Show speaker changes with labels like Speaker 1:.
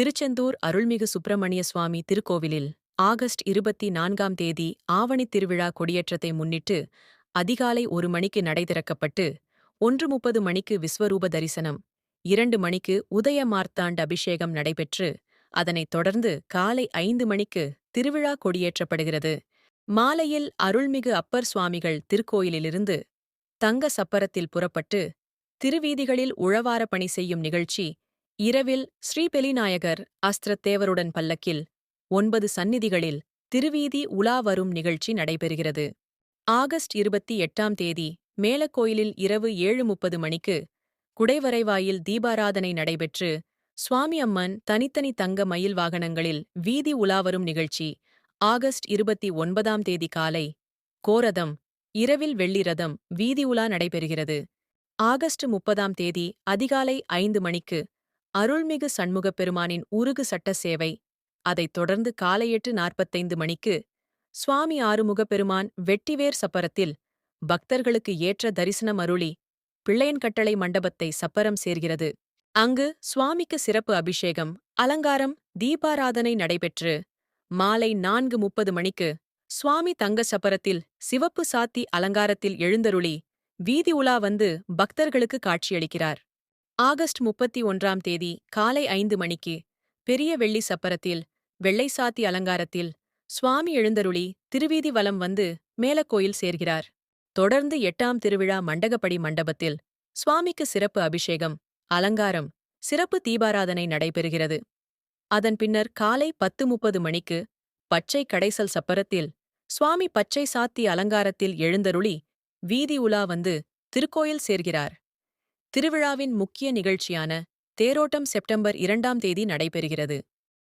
Speaker 1: திருச்செந்தூர் அருள்மிகு சுப்பிரமணிய சுவாமி திருக்கோவிலில் ஆகஸ்ட் இருபத்தி நான்காம் தேதி ஆவணித் திருவிழா கொடியேற்றத்தை முன்னிட்டு அதிகாலை ஒரு மணிக்கு நடை திறக்கப்பட்டு ஒன்று முப்பது மணிக்கு விஸ்வரூப தரிசனம் இரண்டு மணிக்கு உதய மார்த்தாண்ட அபிஷேகம் நடைபெற்று அதனைத் தொடர்ந்து காலை ஐந்து மணிக்கு திருவிழா கொடியேற்றப்படுகிறது. மாலையில் அருள்மிகு அப்பர் சுவாமிகள் திருக்கோயிலிலிருந்து தங்க சப்பரத்தில் புறப்பட்டு திருவீதிகளில் உழவார பணி செய்யும் நிகழ்ச்சி இரவில் ஸ்ரீபெலிநாயகர் அஸ்திரத்தேவருடன் பல்லக்கில் ஒன்பது சந்நிதிகளில் திருவீதி உலா வரும் நிகழ்ச்சி நடைபெறுகிறது. ஆகஸ்ட் இருபத்தி எட்டாம் தேதி மேலக்கோயிலில் இரவு ஏழு முப்பது மணிக்கு குடைவரைவாயில் தீபாராதனை நடைபெற்று சுவாமி அம்மன் தனித்தனி தங்க மயில் வாகனங்களில் வீதி உலாவரும் நிகழ்ச்சி ஆகஸ்ட் இருபத்தி ஒன்பதாம் தேதி காலை கோரதம் இரவில் வெள்ளிரதம் வீதி உலா நடைபெறுகிறது. ஆகஸ்ட் முப்பதாம் தேதி அதிகாலை ஐந்து மணிக்கு அருள்மிகு சண்முகப் பெருமானின் உருகு சட்ட சேவை. அதைத் தொடர்ந்து காலை எட்டு நாற்பத்தைந்து மணிக்கு சுவாமி ஆறுமுகப் பெருமான் வெட்டிவேர் சப்பரத்தில் பக்தர்களுக்கு ஏற்ற தரிசனம் அருளி பிள்ளையன்கட்டளை மண்டபத்தை சப்பரம் சேர்கிறது. அங்கு சுவாமிக்கு சிறப்பு அபிஷேகம் அலங்காரம் தீபாராதனை நடைபெற்று மாலை நான்கு முப்பது மணிக்கு சுவாமி தங்க சப்பரத்தில் சிவப்பு சாத்தி அலங்காரத்தில் எழுந்தருளி வீதி உலா வந்து பக்தர்களுக்கு காட்சியளிக்கிறார். ஆகஸ்ட் முப்பத்தி ஒன்றாம் தேதி காலை ஐந்து மணிக்கு பெரிய வெள்ளி சப்பரத்தில் வெள்ளை சாத்தி அலங்காரத்தில் சுவாமி எழுந்தருளி திருவீதி வலம் வந்து மேலக்கோயில் சேர்கிறார். தொடர்ந்து எட்டாம் திருவிழா மண்டகப்படி மண்டபத்தில் சுவாமிக்கு சிறப்பு அபிஷேகம் அலங்காரம் சிறப்பு தீபாராதனை நடைபெறுகிறது. அதன் பின்னர் காலை பத்து முப்பது மணிக்கு பச்சை கடைசல் சப்பரத்தில் சுவாமி பச்சை சாத்தி அலங்காரத்தில் எழுந்தருளி வீதி உலா வந்து திருக்கோயில் சேர்கிறார். திருவிழாவின் முக்கிய நிகழ்ச்சியான தேரோட்டம் செப்டம்பர் இரண்டாம் தேதி நடைபெறுகிறது.